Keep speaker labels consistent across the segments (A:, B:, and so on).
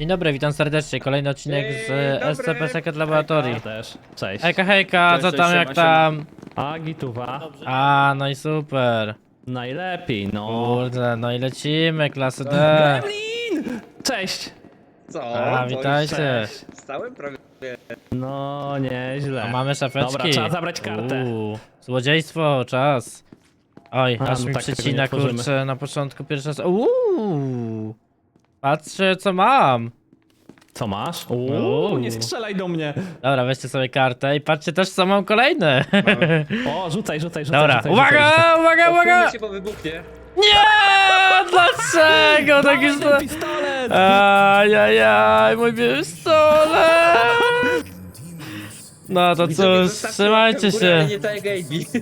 A: Dzień dobry, witam serdecznie. Kolejny odcinek z
B: Dzień dobry.
A: SCP Secret Laboratory.
C: Też. Cześć.
A: Hejka, hejka,
B: Cześć,
A: co
B: cześć,
A: tam,
B: siema,
A: jak tam?
C: A gituwa.
A: A, no i super.
C: Najlepiej, no.
A: Kurde, no i lecimy, klasy D.
C: Gremlin! Cześć.
B: Co?
A: A,
B: To
A: witajcie.
B: Już Stałem prawie.
C: No, nieźle.
A: A mamy szafeczki.
C: Dobra, trzeba zabrać kartę.
A: Uuu, złodziejstwo, czas. Oj,
C: A,
A: aż
C: no
A: mi
C: tak, tego otworzymy.
A: kurczę, na początku pierwszy raz. Uuu, patrzcie co mam.
C: Co masz?
A: Uuu.
C: Uuu, nie strzelaj do mnie.
A: Dobra, weźcie sobie kartę i patrzcie też co mam kolejne.
C: O, rzucaj, rzucaj, rzucaj.
A: Dobra,
C: rzucaj,
A: uwaga,
C: Rzucaj,
A: uwaga, uwaga!
B: Odpłynę się, bo wybuchnie.
A: Nie! Dlaczego? Tak
C: rzucaj. ten pistolet!
A: Ajajaj, mój pistolet! No to cóż, trzymajcie się.
B: Nie tak.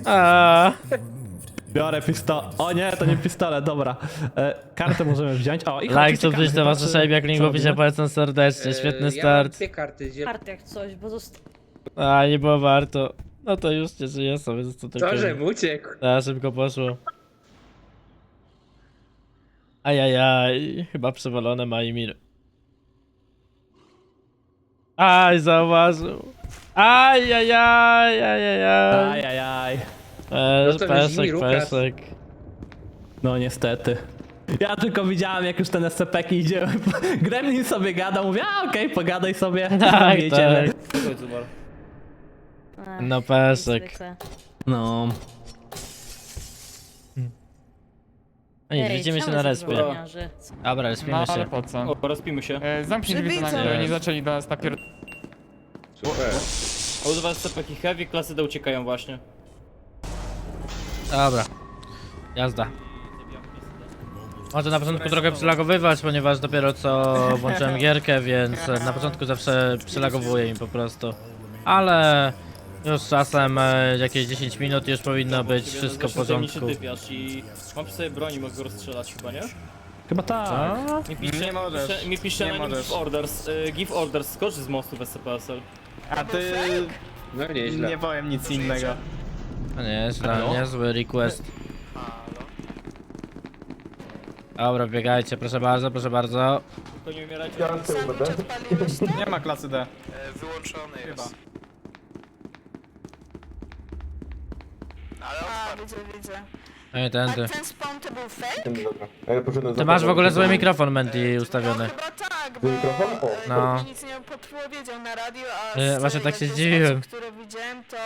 A: A,
C: Biorę pistolet. O nie, to nie pistolet, dobra. E, kartę możemy wziąć. O, i
A: like,
C: chodź,
A: subskrypcja,
C: uciekamy,
A: wasze
C: patrzę,
A: jak
C: co
A: opisie,
C: robimy.
A: polecam serdecznie, świetny
B: E, Ja mam
A: start.
B: dwie karty. Zie...
D: Kart jak coś, bo zosta...
A: A, nie było warto. No to już nie żyję sobie, to tylko...
B: Co, żem uciekł?
A: A, szybko poszło. Ajajaj, chyba przewalone Majmir. Aj, zauważył. Ajajaj, ajajaj.
C: Ajajaj.
A: E,
B: No to
A: pesek, pesek.
C: No niestety. Ja tylko widziałem, jak już ten SCP idzie. Gremlin sobie gada, mówię, a okej, pogadaj sobie.
A: Tak, tak. No pesek.
D: zwykle.
C: No.
A: I
D: Ej,
A: widzimy się
D: czemu
A: na respie. Dobra, respimy
E: No ale
A: się.
E: po co?
F: O, rozpijmy się.
E: E, zamknij drzwi, na
D: Przywidzę.
E: nie zaczęli do nas napier...
B: Super.
F: O, dwa SCP Heavy, klasy D uciekają właśnie.
A: Dobra. Jazda. Może na początku trochę przylagowywać, ponieważ dopiero co włączyłem gierkę, więc na początku zawsze przylagowuje mi po prostu. Ale już z czasem e, jakieś 10 minut już powinno być wszystko w porządku.
F: i mam przy sobie broni, mogę go rozstrzelać chyba, nie?
C: Chyba tak.
A: A?
F: Mi pisze,
E: Nie możesz.
F: Pisze, mi pisze
E: Nie
F: na nim
E: możesz.
F: give orders, y, give orders, skocz z mostu w SCP-SL.
E: A ty...
B: No nieźle.
E: Nie powiem nic innego.
A: No nie, źle,
C: Halo?
A: niezły request. Dobra, biegajcie, proszę bardzo, proszę bardzo.
F: Tylko nie umierajcie.
E: Nie ma klasy D.
G: Wyłączony jest.
H: A, widzę, widzę.
A: No i
H: A
A: tędy.
H: ten spawn to był fake?
A: Ty masz w ogóle zły mikrofon, Mandy,
H: No
A: ustawiony.
H: chyba tak, bo e,
A: No.
H: nikt nic nie podpowiedział na radio, a
A: E, właśnie tak się
H: z
A: zdziwiłem.
H: osób, które widziałem, to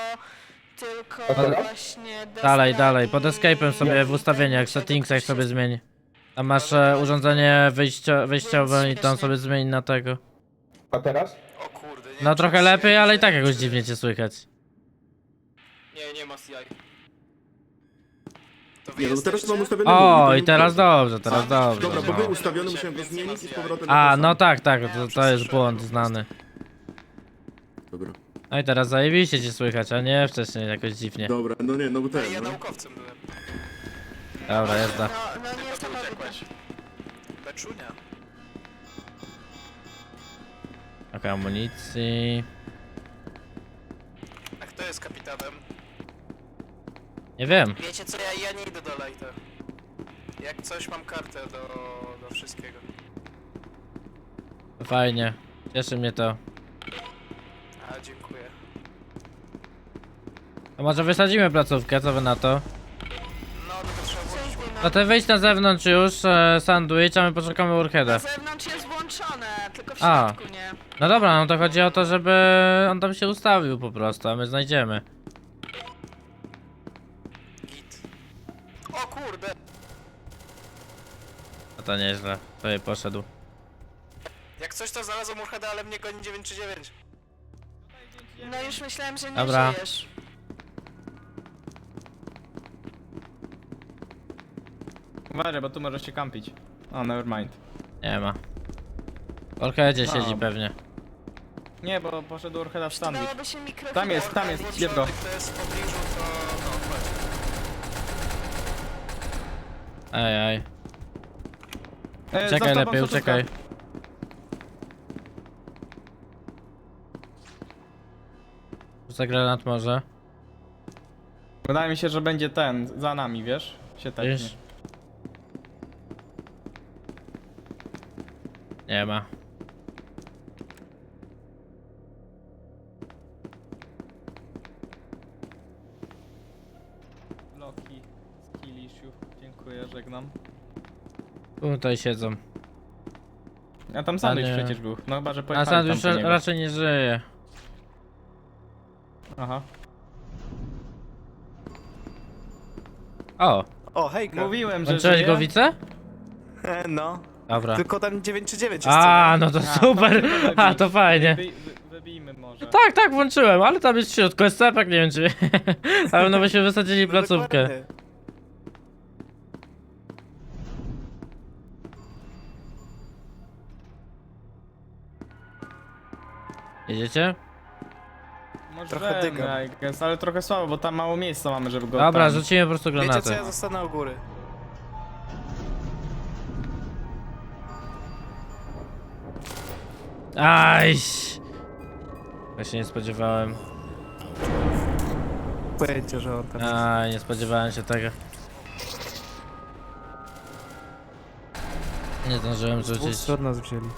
H: tylko właśnie...
A: Dalej,
H: Destra
A: dalej,
H: i-
A: pod escape'em sobie w ustawieniach, settingsach sobie zmień. Tam masz e, urządzenie wyjścio, wyjściowe i tam sobie zmień na tego.
G: O kurde, nie
A: No
G: wiem,
A: trochę
G: czy
A: lepiej, ale i tak jakoś dziwnie cię słychać.
G: Nie, nie ma CI. To wy
I: Nie, no teraz
G: jesteście?
I: mam ustawiony
A: O, i teraz dobrze, teraz dobrze.
I: Dobra, bo był
A: no.
I: ustawiony, musiałem go zmienić i z powrotem...
A: A,
I: na to
A: no
I: samo.
A: tak, tak, to, to jest błąd znany.
I: Dobra,
A: No i teraz zajebiście cię słychać, a nie wcześniej jakoś dziwnie.
I: dobra, no nie, no bo ten,
G: Ja
I: no.
G: naukowcem byłem.
A: Dobra, jazda.
H: No, no nie samochód.
G: Uciekłeś. Beczunia.
A: Okej, amunicji.
G: A kto jest kapitanem?
A: Nie wiem.
G: Wiecie co, ja, ja nie idę do Lighta. Jak coś, mam kartę do, do wszystkiego.
A: Fajnie. Cieszy mnie to.
G: A, dziękuję.
A: A może wysadzimy placówkę, co wy na to?
G: No, tylko trzeba włożyć
A: No to wyjść na zewnątrz już, e, sandwich, a my poszukamy
H: Na
A: Urheada.
H: zewnątrz jest włączone, tylko w
A: A.
H: środku nie.
A: No dobra, no to chodzi o to, żeby on tam się ustawił po prostu, a my znajdziemy.
G: git. O kurde!
A: No to nieźle, sobie poszedł.
G: Jak coś to znalazłem Urheda, ale mnie goni 9 czy 9.
H: No już myślałem, że nie
A: Dobra.
H: żyjesz.
E: Uważaj, bo tu możesz się kampić. O, nevermind.
A: Nie ma. W Orchedzie
E: No.
A: siedzi pewnie.
E: Nie, bo poszedł Orcheda w sandwich.
H: Dałoby się mikrofon.
E: Tam jest, tam jest, bierz go.
G: To jest w pobliżu, to... no, chodź.
A: Ej, ej.
E: E, tobą
A: lepiej, uciekaj. Za granat może.
E: Wydaje mi się, że będzie ten, za nami, wiesz? Się tepnie.
A: Wiesz? Nie ma. Loki, skill.
E: Dziękuję, żegnam.
A: Tutaj siedzą.
E: A tam sandwich przecież był. No chyba, że
A: A
E: pojechali
A: sandwich raczej nie żyje.
E: Aha.
A: O,
J: O, hejka.
E: Mówiłem, że
A: włączyłeś
E: żyje.
A: go wice?
J: E, No,
A: Dobra.
J: tylko tam 9 czy 9 jest.
A: A, no to
E: A,
A: super.
E: to
A: A, to fajnie.
E: Wy, wy, wybijmy może.
A: Tak, tak, włączyłem, ale tam jest w środku SCP, nie wiem czy... Na pewno byśmy wysadzili
J: No,
A: placówkę.
J: dokładnie.
A: Jedziecie?
J: Trochę
E: Możemy,
J: dygam.
E: I guess, ale trochę słabo, bo tam mało miejsca mamy, żeby go
A: Dobra,
E: tam...
A: rzucimy po prostu
J: Wiecie co, ja zostanę u góry.
A: Ajś! Ja się nie spodziewałem.
J: Pojęcie, że on tam jest.
A: Aj, nie spodziewałem się tego. Nie zdążyłem
J: Z dwóch
A: rzucić.
J: stron nas wzięli.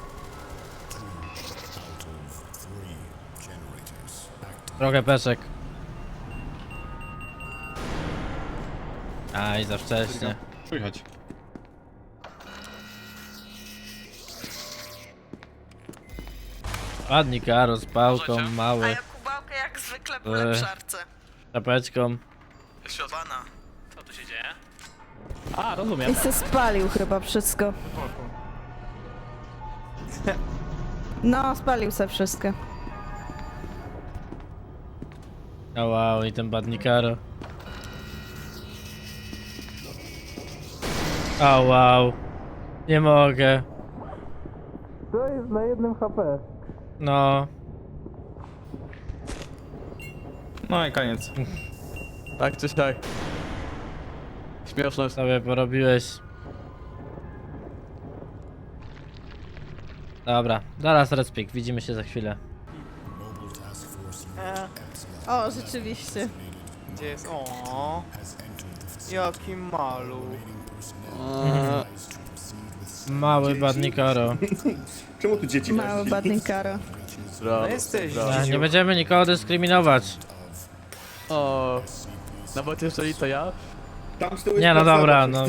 A: Trochę peszek. Aj, za wcześnie.
I: Słychać.
A: Ładnie Karo z pałką,
H: A
A: mały,
H: ja kubałkę jak zwykle po
A: Eee.
H: lepszarce.
A: czapeczką.
H: Bana.
C: A, rozumiem.
D: I se spalił chyba wszystko. No, spalił se wszystko.
A: O wow, i ten badnikaro. O wow. Nie mogę.
J: To jest na jednym HP.
A: No.
E: No i koniec.
C: Tak czy siak. Śmieszność.
A: sobie porobiłeś. Dobra, zaraz respik, widzimy się za chwilę.
D: O, rzeczywiście.
J: gdzie jest? O, Jaki malu.
A: Mały badnikaro.
I: Czemu tu dzieci
D: Mały badnikaro.
J: No jesteś.
A: A, Nie będziemy nikogo dyskryminować.
C: O. Nawet jeżeli to ja.
I: Tam z tyłu
A: Nie, no dobra, no.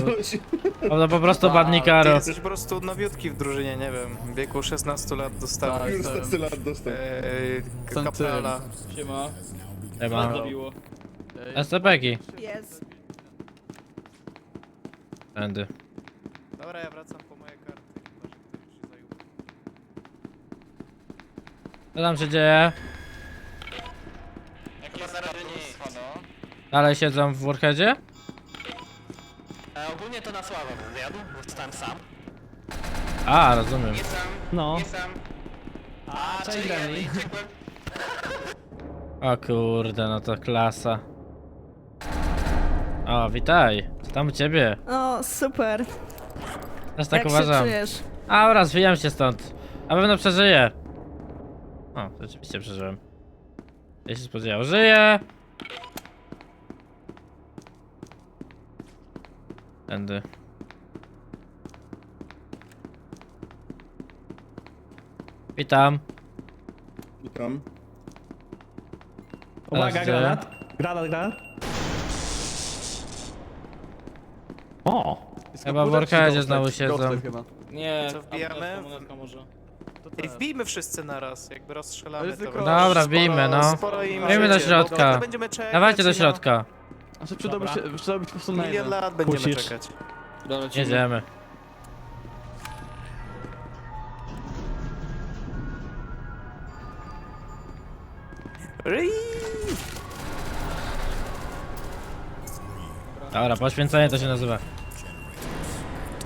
A: To po prostu
J: Ty
A: badnikaro.
J: jesteś po prostu nowiutki w drużynie, nie wiem. W wieku 16 lat dostałeś
I: Już 16 lat dostał.
J: e, kaprala.
F: Siema.
A: Chyba.
F: Zabiło?
A: SCP-ki.
D: Jest.
A: Tędy.
J: Dobra, ja wracam po moje karty. Chyba, że ktoś się zajął.
A: Co tam się dzieje?
G: Chyba zarażeni.
A: Dalej siedzą w Warheadzie?
G: E, ogólnie to na sławę wywiadu, bo zostałem sam.
A: A, rozumiem.
G: Nie sam,
C: No.
G: nie sam. A,
C: cześć,
G: czyli
C: Gremlin.
G: ja uciekłem.
A: O kurde, no to klasa. O, witaj. Co tam u ciebie?
D: O, super.
A: Też tak
D: Jak
A: uważam.
D: czujesz?
A: A, oraz wyjam się stąd. Na pewno przeżyję. O, rzeczywiście przeżyłem. Ja się spodziewał. Żyję! Tędy. Witam.
I: Witam.
C: Uwaga,
A: Teraz
C: granat. Granat, granat. O!
A: Chyba w Warheadzie znowu siedzą.
F: Nie,
J: Co, wbijamy?
F: apteczka, monetka może.
J: Ej, wbijmy wszyscy naraz, jakby rozstrzelamy to.
A: Dobra,
J: Sporo-
A: wbijmy, no.
J: Sporo im
A: Wbijmy do środka.
J: bo to będziemy czekać
A: Dawajcie do środka.
C: Znaczy przydałby się, przydałby się po prostu na
J: Milion lat będziemy
C: Puścisz.
J: czekać.
F: Dobra, lecimy.
A: Jedziemy.
J: Ryj!
A: Dobra, poświęcenie to się nazywa.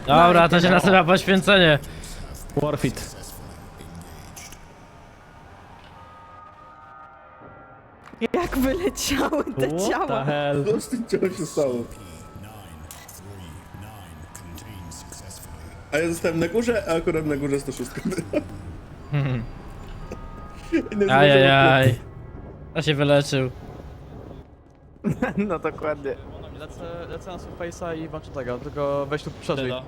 A: Dobra, to się nazywa poświęcenie.
C: Warfit.
D: Jak wyleciały te
C: What the
D: ciała.
C: hell?
I: Co z tym ciałem się stało? A ja zostałem na górze, a akurat na górze 106 była. I nie
A: Ajajaj. To się wyleczył.
J: No dokładnie.
C: Lecę, lecę na Surface'a i walczę tego, tylko weź tu przeżyj.
F: Tyle.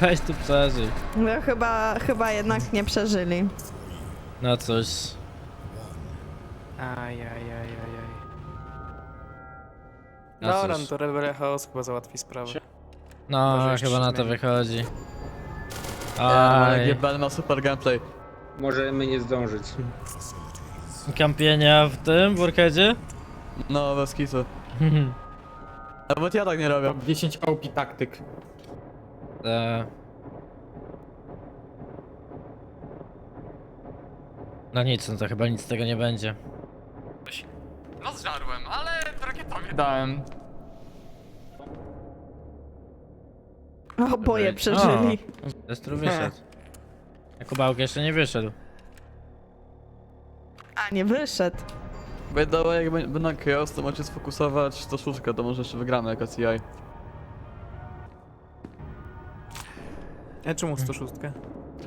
A: Weź tu przeżyj.
D: No chyba, chyba jednak nie przeżyli.
A: No cóż.
J: Ajajajajaj.
A: No
J: Dobra,
A: cóż.
J: no to Rebel Chaos chyba załatwi sprawę.
A: No,
J: Może jeszcze
A: chyba na to
J: zmieni.
A: wychodzi.
K: Ale
A: Aj,
K: GBL ma super gameplay.
B: Możemy nie zdążyć.
A: Kampienia w tym, w Warheadzie?
K: No, bez kitu. Nawet ja tak nie robię.
L: 10 OP taktyk.
A: E. No nic, no to chyba nic z tego nie będzie.
L: No zżarłem, ale rakietowie dałem.
D: Oboje
A: O.
D: przeżyli.
A: Destru wyszedł. Jakubałk jeszcze nie wyszedł.
D: A, nie wyszedł.
K: Way, jak będę na chaos, to możecie sfokusować to szóstkę, to może jeszcze wygramy jako CI.
J: Ja czemu 106?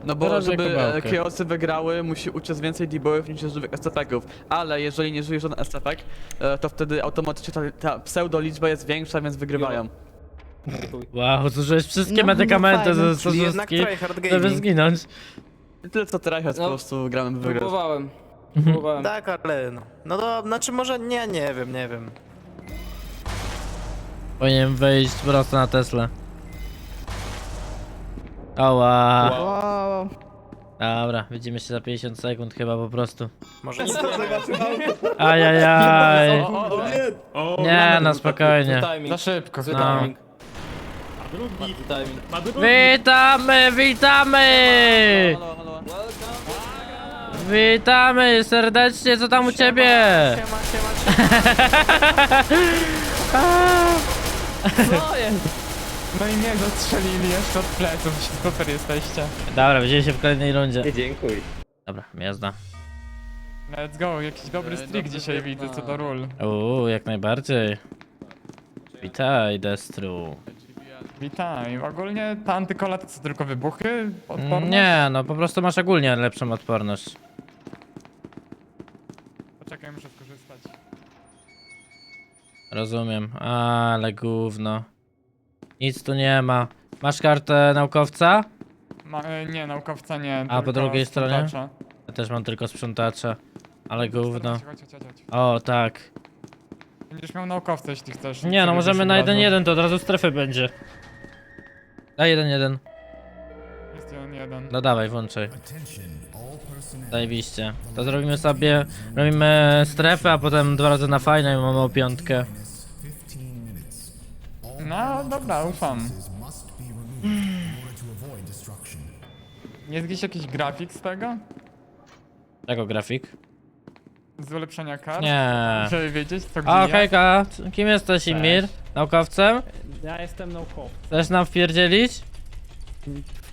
K: No bo
A: Teraz
K: żeby
A: jako
K: e,
A: bałkę.
K: chaosy wygrały, musi uciec więcej debuffów niż żywych SCP-ków. Ale jeżeli nie żyje żaden SCP, e, to wtedy automatycznie ta, ta pseudo liczba jest większa, więc wygrywają.
A: Wow, zużyłeś wszystkie
D: No,
A: medykamenty
D: no fajne.
A: ze
J: Czyli jednak
A: stosunki,
J: tryhard
A: żeby
J: gaming.
A: zginąć.
K: I tyle co teraz po
F: No,
K: prostu gramy by wygrać.
F: Próbowałem.
A: Mhm.
F: Próbowałem.
J: Tak, ale no. No to, znaczy może nie, nie wiem, nie wiem.
A: Powinien wejść prosto na Tesla. Oła.
D: Wow.
A: Dobra, widzimy się za 50 sekund chyba po prostu.
J: Może nie.
A: Ajajaj.
J: O, o, o.
M: Nie!
A: Nie, no spokojnie.
F: Timing.
L: Za szybko.
F: Zły
A: No.
F: timing. Timing.
A: Witamy, witamy!
K: Halo, halo.
A: Witamy serdecznie, co tam u ciebie?
J: Siema, siema, siema.
L: No i mnie zastrzelili jeszcze od pleców, super jesteście.
A: Dobra, widzimy się w kolejnej rundzie.
B: Nie dziękuj.
A: Dobra, jazda.
L: Let's go, jakiś dobry streak
K: dobry
L: dzisiaj widzę, co do ról.
A: Uuu, jak najbardziej. Witaj, Destru.
L: Witaj, ogólnie ta antykola to co, tylko wybuchy? Odporność?
A: Nie, no po prostu masz ogólnie lepszą odporność. Rozumiem, ale gówno. Nic tu nie ma. Masz kartę naukowca?
L: Ma, e, nie, naukowca nie.
A: A, po drugiej stronie?
L: sprzątacza.
A: Ja też mam tylko sprzątacza. Ale gówno.
L: Chodź, chodź, chodź, chodź.
A: O, tak.
L: Będziesz miał naukowca, jeśli chcesz.
A: Nie, no możemy na
L: od razu.
A: 1-1, to od razu strefy będzie. Daj 1-1.
L: Jest jeden, jeden.
A: No dawaj, włączaj. Zajebiście. To zrobimy sobie, robimy strefę, a potem dwa razy na fajne i mamy o piątkę.
L: No, dobra, ufam. Jest gdzieś jakiś grafik z tego?
A: Jako grafik?
L: Z ulepszenia kart?
A: Nie.
L: Żeby wiedzieć, co gdzie
A: A, hejka, kim jesteś Imir? Naukowcem?
K: Ja jestem naukowcem.
A: Chcesz nam wpierdzielić?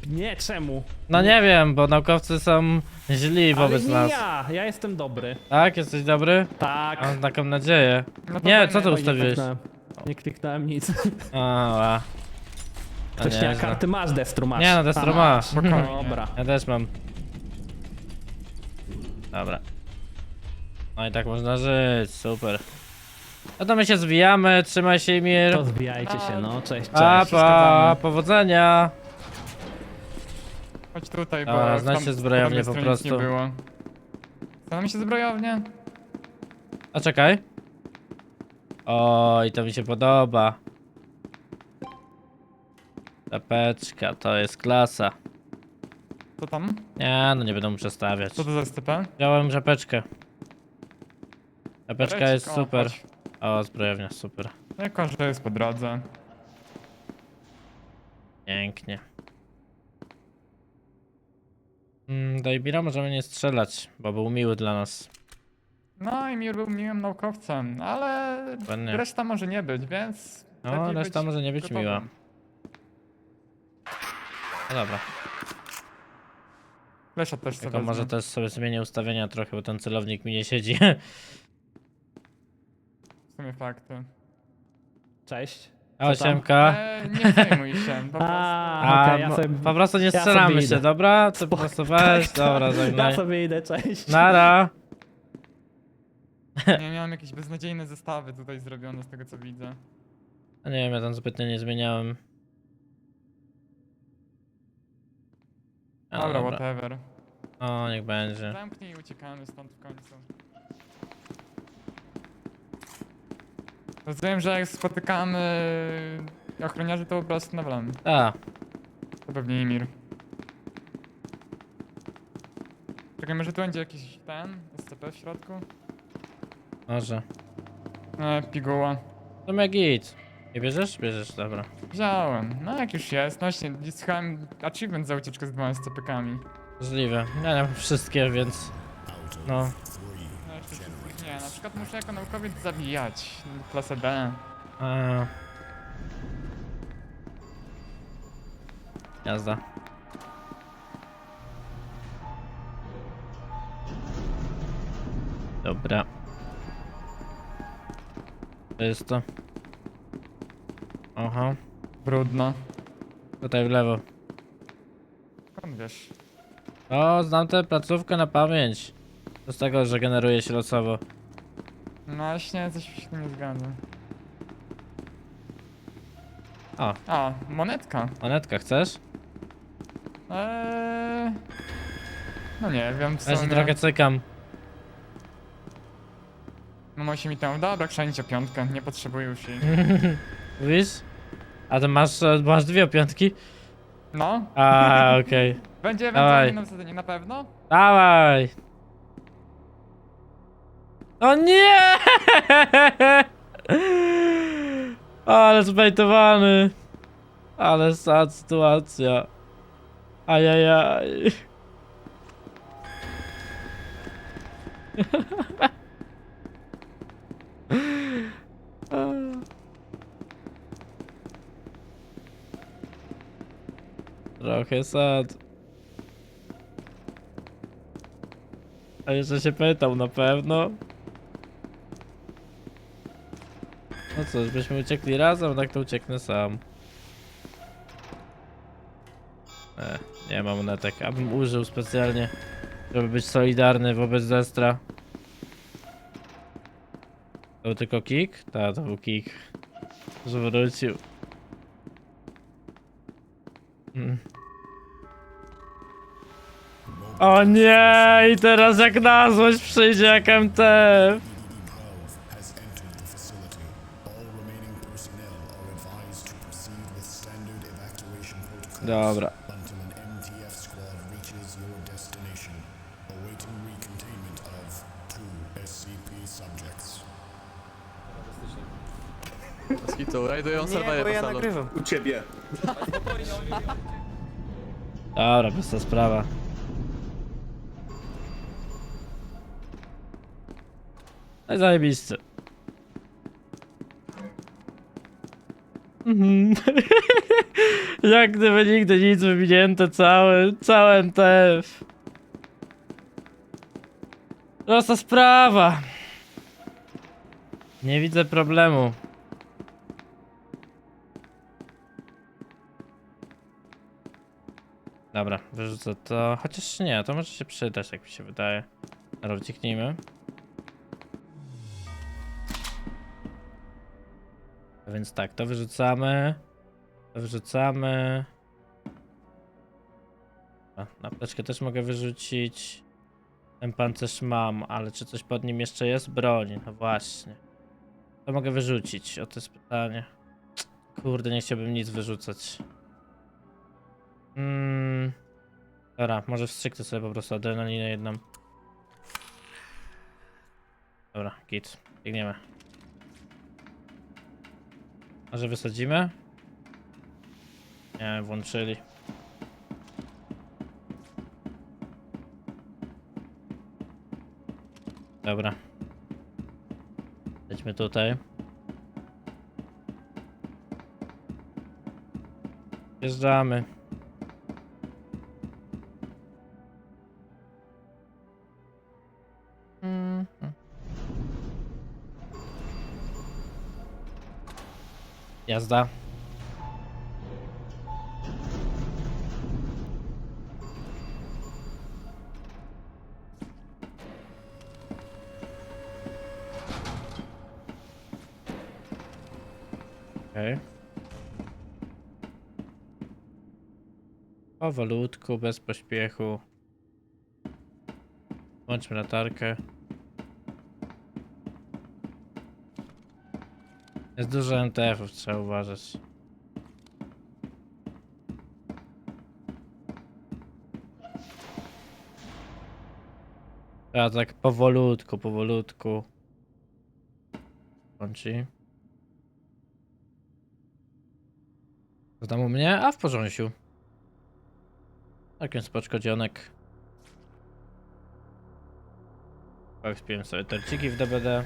K: Nie, czemu?
A: No nie wiem, bo naukowcy są źli
K: Ale
A: wobec
K: nie
A: nas.
K: ja, ja jestem dobry.
A: Tak? Jesteś dobry?
K: Tak.
A: Mam taką nadzieję.
L: No to
A: Nie, co ty ustawiłeś?
K: kliknąłem. Nie kliknąłem nic.
A: A, ła. No
K: Ktoś nie,
A: nieźle.
K: karty masz, Destru masz.
A: Nie, no Destru
K: A,
A: ma.
L: Spokojnie.
K: Dobra.
A: Ja też mam. Dobra. No i tak można żyć, super. No to my się zwijamy, trzymaj się Imir.
K: To zbijajcie się, no. Cześć, cześć.
A: Pa, powodzenia.
L: Chodź tutaj, bo
A: Dobra, znajdźcie
L: tam-
A: zbrojownię
L: po
A: po
L: drugiej stronie nic
A: prostu.
L: nie było. Nam się zbrojownię?
A: A czekaj. Oj, to mi się podoba. Tapeczka, to jest klasa.
L: Co tam?
A: Nie, no nie będę mu przestawiać.
L: Co to za STP?
A: Wziąłem rzepeczkę. Rzepeczka jest super.
L: chodź.
A: O, zbrojownia, super.
L: Jako, że jest po drodze.
A: Pięknie. Mm, do Ibira możemy nie strzelać, bo był miły dla nas.
L: No i Mir był miłym naukowcem, ale
A: Dokładnie.
L: reszta może nie być, więc...
A: No,
L: lepiej
A: reszta
L: być
A: może nie być
L: gotowym.
A: miła. No dobra,
L: Lesza też sobie
A: tylko może też sobie zmienię ustawienia trochę, bo ten celownik mi nie siedzi.
L: W sumie fakty.
K: Cześć.
A: O,
K: Co tam?
A: siemka.
L: E, nie zajmuj się, po prostu.
K: A, okej, ja sobie...
A: po prostu nie
K: ja
A: strzelamy się, dobra? Po
K: Spoko.
A: prostu weź,
K: Tak,
A: dobra, żegnaj.
K: Ja sobie idę, cześć.
A: Nara.
L: Nie miałem jakieś beznadziejne zestawy tutaj zrobione z tego co widzę.
A: A nie wiem, ja tam zbytnio nie zmieniałem. A,
L: dobra. whatever.
A: O, niech będzie.
L: Zamknij i uciekamy stąd w końcu. Rozumiem, że jak spotykamy ochroniarzy to po prostu nawalamy.
A: A,
L: To pewnie Imir. Czekaj, może tu będzie jakiś ten, SCP w środku?
A: Może.
L: E, piguła.
A: To mnie git. Nie bierzesz? Bierzesz, dobra.
L: Wziąłem. No jak już jest, no właśnie, słuchałem achievement za ucieczkę z dwoma SCP-kami.
A: Możliwe. Ja nie mam wszystkie, więc... No.
L: No jeszcze wszystkich nie, na przykład muszę jako naukowiec zabijać. Klasę B.
A: A. Jazda. Dobra. To jest to. Aha.
L: Brudno.
A: Tutaj w lewo.
L: Skąd wiesz?
A: O, znam tę placówkę na pamięć. To z tego, że generuje się losowo.
L: No właśnie, coś mi się tu nie zgadza.
A: O.
L: A, monetka.
A: Monetka chcesz?
L: Eee... No nie wiem, w
A: Ja się
L: sumie.
A: trochę cykam.
L: No musi mi tam, dobra, krzanić o piątkę, nie potrzebuję już jej.
A: Mówisz? A to masz, e, masz dwie piątki?
L: No,
A: A, okej.
L: będzie
A: Dawaj.
L: ewentualnie na wsadzenie, na pewno?
A: Dawaj! O nie! Ale zbejtowany! Ale sad sytuacja. Ajajaj. Trochę sad. A jeszcze się pytał na pewno. No cóż, byśmy uciekli razem, tak to ucieknę sam. E, nie mam monetek, abym użył specjalnie, żeby być solidarny wobec Destra. To był tylko kick? Tak, to był kick. Zwrócił. Mm. O nie! I teraz jak na złość przyjdzie jak MTF. Dobra.
C: Skitu, rajdują serwery po
J: ja
C: salon.
I: U ciebie.
A: Dobra, bez ta sprawa. No i. Mhm. Jak gdyby nigdy nic wywinięte całe, całe MTF. Prosta sprawa. Nie widzę problemu. Dobra, wyrzucę to. Chociaż nie, to może się przydać, jak mi się wydaje. Dobra. Więc tak, to wyrzucamy. To wyrzucamy. A, apteczkę też mogę wyrzucić. Ten pancerz mam, ale czy coś pod nim jeszcze jest? Broń, no właśnie. To mogę wyrzucić, o to jest pytanie. Kurde, nie chciałbym nic wyrzucać. Mm. Dobra, może wstrzyknę sobie po prostu adrenalinę jedną. Dobra, git. Biegniemy. Może wysadzimy? Nie, włączyli. Dobra. Lećmy tutaj. Wjeżdżamy. Jazda. Okej. Powolutku, bez pośpiechu. Włączmy latarkę. Jest dużo MTF-ów, trzeba uważać. Trzeba tak powolutku, powolutku. Kończy. Co u mnie? A w porządku. Takim spoczko dzionek. Powspiłem sobie torciki w DBD.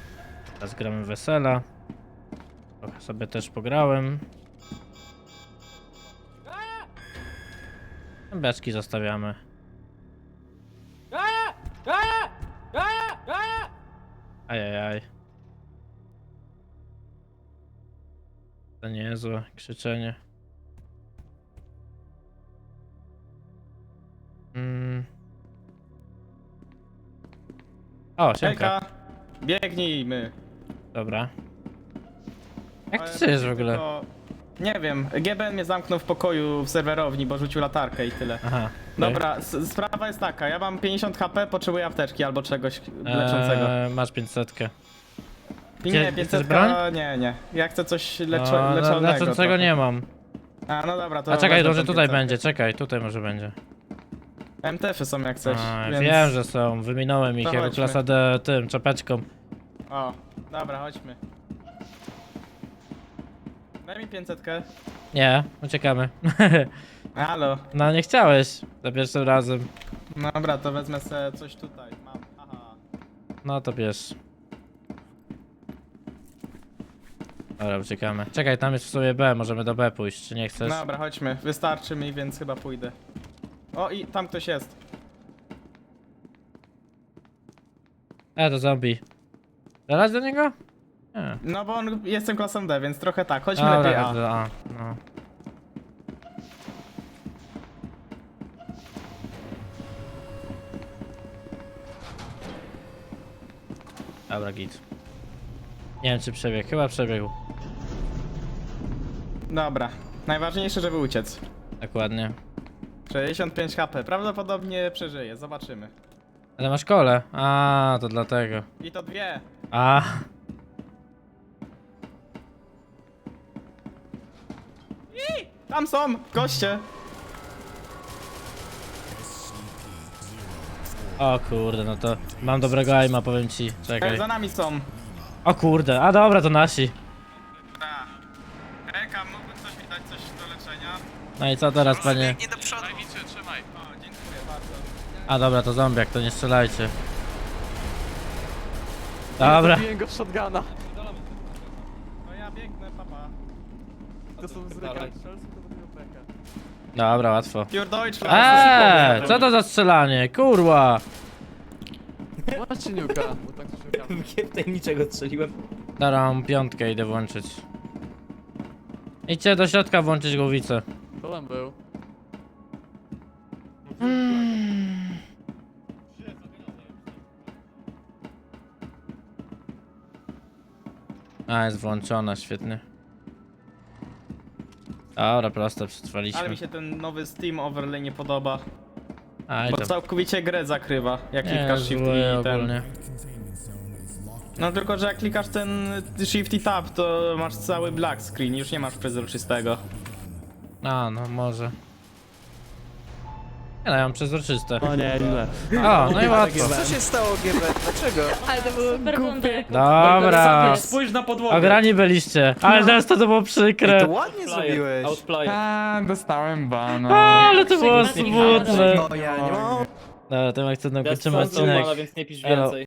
A: Teraz gramy wesela. Trochę sobie też pograłem. Beczki zostawiamy. Ajajaj. To niezłe krzyczenie. Mm. O, siemka.
E: Hejka! Biegnijmy.
A: Dobra. Jak ty żyjesz w ogóle?
E: Nie wiem, GBN mnie zamknął w pokoju w serwerowni, bo rzucił latarkę i tyle.
A: Aha. okej.
E: Dobra, s- sprawa jest taka, ja mam 50 HP, potrzebuję apteczki albo czegoś leczącego.
A: Eee, masz 500.
E: nie,
A: chcesz
E: 500,
A: broń?
E: nie, nie. Ja chcę coś leczo,
A: No,
E: leczonego.
A: leczącego
E: trochę.
A: nie mam.
E: A, no dobra, to
A: A czekaj,
E: wezmę
A: może
E: tą
A: tutaj
E: 500.
A: będzie, czekaj, tutaj może będzie.
E: MTF-y są jak coś,
A: A,
E: więc...
A: Wiem, że są, wyminąłem ich
E: To
A: jako
E: chodźmy.
A: klasa D tym, czapeczką.
E: O, dobra, chodźmy. Daj mi 500.
A: Nie, uciekamy.
E: Halo.
A: No nie chciałeś za pierwszym razem.
E: Dobra, to wezmę sobie coś tutaj. Mam. Aha.
A: No to bierz. Dobra, uciekamy. Czekaj, tam jest w sobie B, możemy do B pójść, czy nie chcesz?
E: Dobra, chodźmy. Wystarczy mi, więc chyba pójdę. O, i tam ktoś jest.
A: E, to zombie. Zaraz do niego? Nie.
E: No bo on jestem klasą D, więc trochę tak. Chodźmy
A: Dobra,
E: lepiej A.
A: do A. No. Dobra, git. Nie wiem czy przebiegł, chyba przebiegł.
E: Dobra. Najważniejsze, żeby uciec.
A: Dokładnie.
E: 65 HP. Prawdopodobnie przeżyje, zobaczymy.
A: Ale masz kole. A, to dlatego.
E: I to dwie.
A: A.
E: Tam są! Goście!
A: O kurde, no to mam dobrego aima, powiem ci. Czekaj.
E: Za nami są.
A: O kurde, a dobra, to nasi.
E: Eka, mógłby ktoś mi dać coś do leczenia?
A: No i co teraz, panie?
G: Nie do przodu.
E: O, dziękuję bardzo.
A: A dobra, to zombiak, to nie strzelajcie. Dobra.
C: Zabiłem go z shotguna.
E: To ja biegnę, papa.
C: To są z bekę.
A: Dobra, łatwo.
E: Pure.
A: Eee, co to za strzelanie? Kurwa!
C: Macie niuka, bo tak szukam.
F: Tajemniczego strzeliłem.
A: Dobra, mam piątkę, idę włączyć. Idźcie do środka włączyć głowicę.
C: To tam był.
A: A, jest włączona, świetnie. Dobra, prosto
E: Ale
A: przetrwaliśmy.
E: mi się ten nowy Steam Overlay nie podoba.
A: Aj,
E: Bo
A: to
E: całkowicie grę zakrywa, jak
A: nie,
E: klikasz Shift i ten.
A: ogólnie.
E: No tylko, że jak klikasz ten Shift i Tab, to masz cały black screen, już nie masz przezroczystego.
A: A, no może. Nie no, ja mam przezroczyste.
C: O nie, źle.
A: O, no i łatwo.
G: Co się stało, GB? Dlaczego?
H: Ale to było głupie.
A: Dobra.
I: Spójrz na podłogę.
A: Ograni byliście, ale teraz to, to było przykre.
G: To ładnie zrobiłeś.
F: Outplayer.
L: A, dostałem bana.
A: Ale to było smutne.
G: No ja nie mam.
A: Dobra, to jak chcę
F: Ja
A: kończymy
F: jestem
A: odcinek.
F: więc nie pisz
A: Elo.
F: więcej.